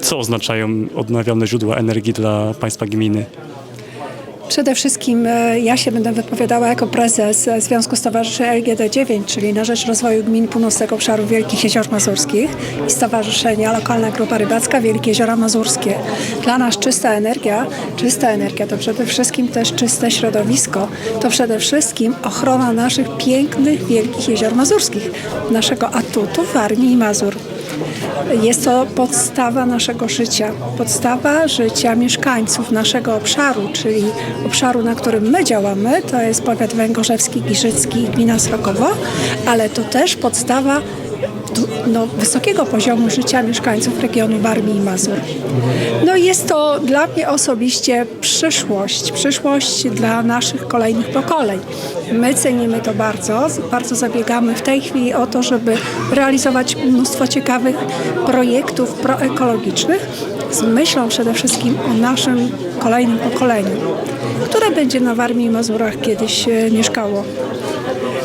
Co oznaczają odnawialne źródła energii dla państwa gminy? Przede wszystkim e, ja się będę wypowiadała jako prezes Związku Stowarzyszeń LGD9, czyli na rzecz rozwoju gmin północnego obszaru Wielkich Jezior Mazurskich i Stowarzyszenia Lokalna Grupa Rybacka Wielkie Jeziora Mazurskie. Dla nas czysta energia, czysta energia to przede wszystkim też czyste środowisko, to przede wszystkim ochrona naszych pięknych Wielkich Jezior Mazurskich, naszego atutu Warmii i Mazur. Jest to podstawa naszego życia, podstawa życia mieszkańców naszego obszaru, czyli obszaru, na którym my działamy, to jest powiat węgorzewski, giżycki i gmina Srokowo, ale to też podstawa no, wysokiego poziomu życia mieszkańców regionu Warmii i Mazur. No jest to dla mnie osobiście przyszłość, przyszłość dla naszych kolejnych pokoleń. My cenimy to bardzo, bardzo zabiegamy w tej chwili o to, żeby realizować mnóstwo ciekawych projektów proekologicznych z myślą przede wszystkim o naszym kolejnym pokoleniu, które będzie na Warmii i Mazurach kiedyś e, mieszkało.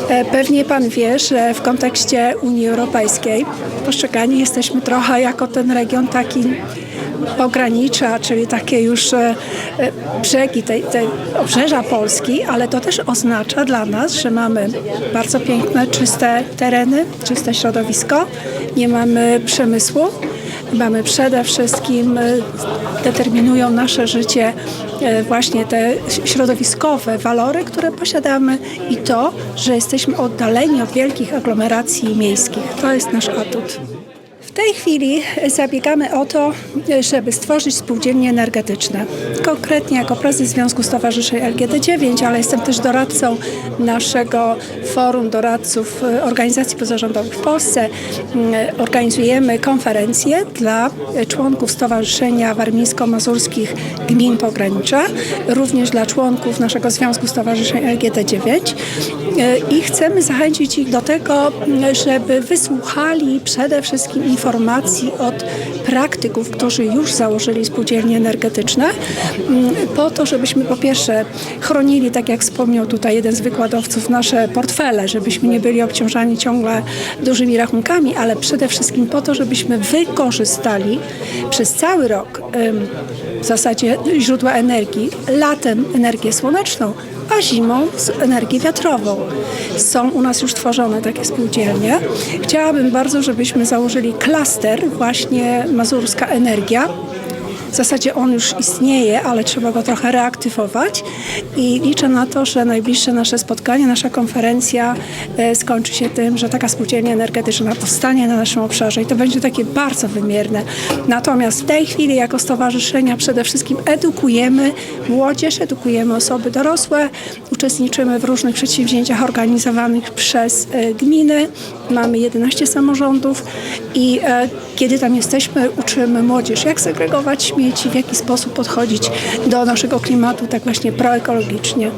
E, Pewnie Pan wie, że w kontekście Unii Europejskiej postrzegani jesteśmy trochę jako ten region taki pogranicza, czyli takie już e, brzegi tej, tej obrzeża Polski, ale to też oznacza dla nas, że mamy bardzo piękne, czyste tereny, czyste środowisko, nie mamy przemysłu, mamy przede wszystkim, e, determinują nasze życie e, właśnie te środowiskowe walory, które posiadamy i to, że jesteśmy oddaleni od wielkich aglomeracji miejskich. To jest nasz atut. W tej chwili zabiegamy o to, żeby stworzyć spółdzielnie energetyczne. Konkretnie jako prezes Związku Stowarzyszeń LGD9, ale jestem też doradcą naszego Forum Doradców e, Organizacji Pozarządowych w Polsce. Mm, Organizujemy konferencje dla członków Stowarzyszenia Warmińsko-Mazurskich Gmin Pogranicza, również dla członków naszego Związku Stowarzyszeń LGD9 E, i chcemy zachęcić ich do tego, m, żeby wysłuchali przede wszystkim informacji od praktyków, którzy już założyli spółdzielnie energetyczne, m, po to, żebyśmy po pierwsze chronili, tak jak wspomniał tutaj jeden z wykładowców, nasze portfele, żebyśmy nie byli obciążani ciągle dużymi rachunkami, ale przede wszystkim po to, żebyśmy wykorzystali przez cały rok w zasadzie źródła energii, latem energię słoneczną, zimą z energię wiatrową. Są u nas już tworzone takie spółdzielnie. Chciałabym bardzo, żebyśmy założyli klaster właśnie Mazurska Energia. W zasadzie on już istnieje, ale trzeba go trochę reaktywować i liczę na to, że najbliższe nasze spotkanie, nasza konferencja e, skończy się tym, że taka spółdzielnia energetyczna powstanie na naszym obszarze i to będzie takie bardzo wymierne. Natomiast w tej chwili jako stowarzyszenia przede wszystkim edukujemy młodzież, edukujemy osoby dorosłe, uczestniczymy w różnych przedsięwzięciach organizowanych przez e, gminy. Mamy 11 samorządów i e, kiedy tam jesteśmy, uczymy młodzież, jak segregować śmieci, w jaki sposób podchodzić do naszego klimatu tak właśnie proekologicznie.